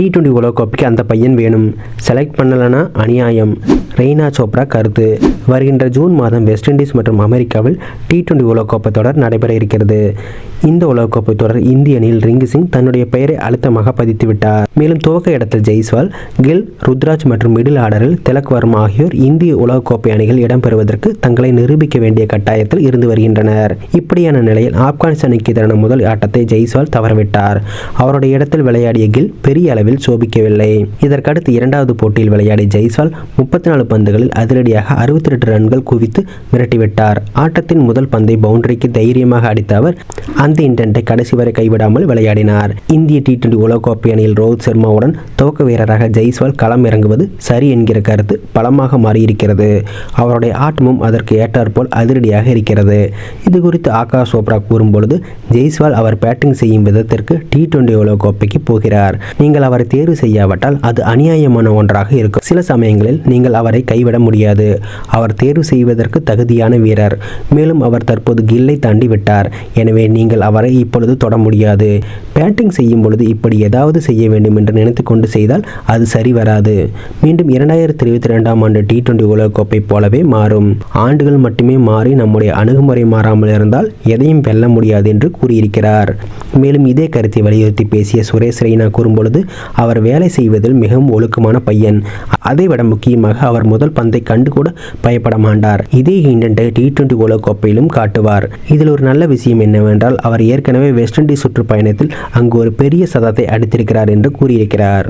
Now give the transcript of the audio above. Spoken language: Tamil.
டி டுவெண்ட்டி உலகக்கோப்பைக்கு அந்த பையன் வேணும். செலக்ட் பண்ணலனா அநியாயம். ரெய்னா சோப்ரா கருத்து. வருகின்ற ஜூன் மாதம் வெஸ்ட் இண்டீஸ் மற்றும் அமெரிக்காவில் டி டுவெண்டி உலகக்கோப்பை தொடர் நடைபெற இருக்கிறது. இந்த உலகக்கோப்பை தொடர் இந்திய அணியில் ரிங்கு சிங் தன்னுடைய பெயரை அழுத்தமாக பதித்து விட்டார். மேலும் துவக்க இடத்தில் ஜெய்ஸ்வால் கில் ருத்ராஜ் மற்றும் மிடில் ஆர்டரில் திலக் வர்மா ஆகியோர் இந்திய உலகக்கோப்பை அணிகள் இடம்பெறுவதற்கு தங்களை நிரூபிக்க வேண்டிய கட்டாயத்தில் இருந்து வருகின்றனர். இப்படியான நிலையில் ஆப்கானிஸ்தானுக்கு எதிரான முதல் ஆட்டத்தை ஜெய்ஸ்வால் தவறவிட்டார். அவருடைய இடத்தில் விளையாடிய கில் பெரிய அளவில் சோபிக்கவில்லை. இதற்கடுத்து இரண்டாவது போட்டியில் விளையாடிய ஜெய்ஸ்வால் முப்பத்தி நாலு பந்துகளில் அதிரடியாக அறுபத்தி எட்டு ரன்கள் குவித்து மிரட்டிவிட்டார். ஆட்டத்தின் முதல் பந்தை பவுண்டரிக்கு தைரியமாக அடித்த அவர் அந்த இன்டென்ட்டை கடைசி வரை கைவிடாமல் விளையாடினார். இந்திய டி டுவெண்டி உலகக்கோப்பை அணியில் ரோஹித் சர்மாவுடன் துவக்க வீரராக ஜெய்ஸ்வால் களம் இறங்குவது சரி என்கிற கருத்து பலமாக மாறியிருக்கிறது. அவருடைய ஆட்டமும் அதற்கு ஏற்றாற்போல் அதிரடியாக இருக்கிறது. இது குறித்து ஆகாஷ் சோப்ரா கூறும்பொழுது ஜெய்ஸ்வால் அவர் பேட்டிங் செய்யும் விதத்திற்கு டி டுவெண்டி உலகக்கோப்பைக்கு போகிறார். நீங்கள் அவரை தேர்வு செய்யாவிட்டால் அது அநியாயமான ஒன்றாக இருக்கும். சில சமயங்களில் நீங்கள் அவரை கைவிட முடியாது. அவர் தேர்வு செய்வதற்கு தகுதியான வீரர். மேலும் அவர் தற்போது கில்லை தாண்டி விட்டார் எனவே நீங்கள் அவரை இப்பொழுது தொட முடியாது. பேட்டிங் செய்யும் பொழுது இப்படி ஏதாவது செய்ய வேண்டும் என்று நினைத்து கொண்டு செய்தால் அது சரி வராது. மீண்டும் இரண்டாயிரத்தி இருபத்தி ரெண்டாம் ஆண்டு டி டுவெண்டி உலகக்கோப்பை போலவே மாறும். ஆண்டுகள் மட்டுமே மாறி நம்முடைய அணுகுமுறை மாறாமல் இருந்தால் எதையும் வெல்ல முடியாது என்று கூறியிருக்கிறார். மேலும் இதே கருத்தை வலியுறுத்தி பேசிய சுரேஷ் ரெய்னா கூறும்பொழுது அவர் வேலை செய்வதில் மிகவும் ஒழுக்கமான பையன். அதைவிட முக்கியமாக அவர் முதல் பந்தை கண்டு கூட பயப்பட மாட்டார். இதே இண்டென்ட்டை டி டுவெண்டி உலகக்கோப்பையிலும் காட்டுவார். இதில் ஒரு நல்ல விஷயம் என்னவென்றால் அவர் ஏற்கனவே வெஸ்ட் இண்டீஸ் சுற்றுப்பயணத்தில் அங்கு ஒரு பெரிய சதத்தை அடித்திருக்கிறார் என்று கூறியிருக்கிறார்.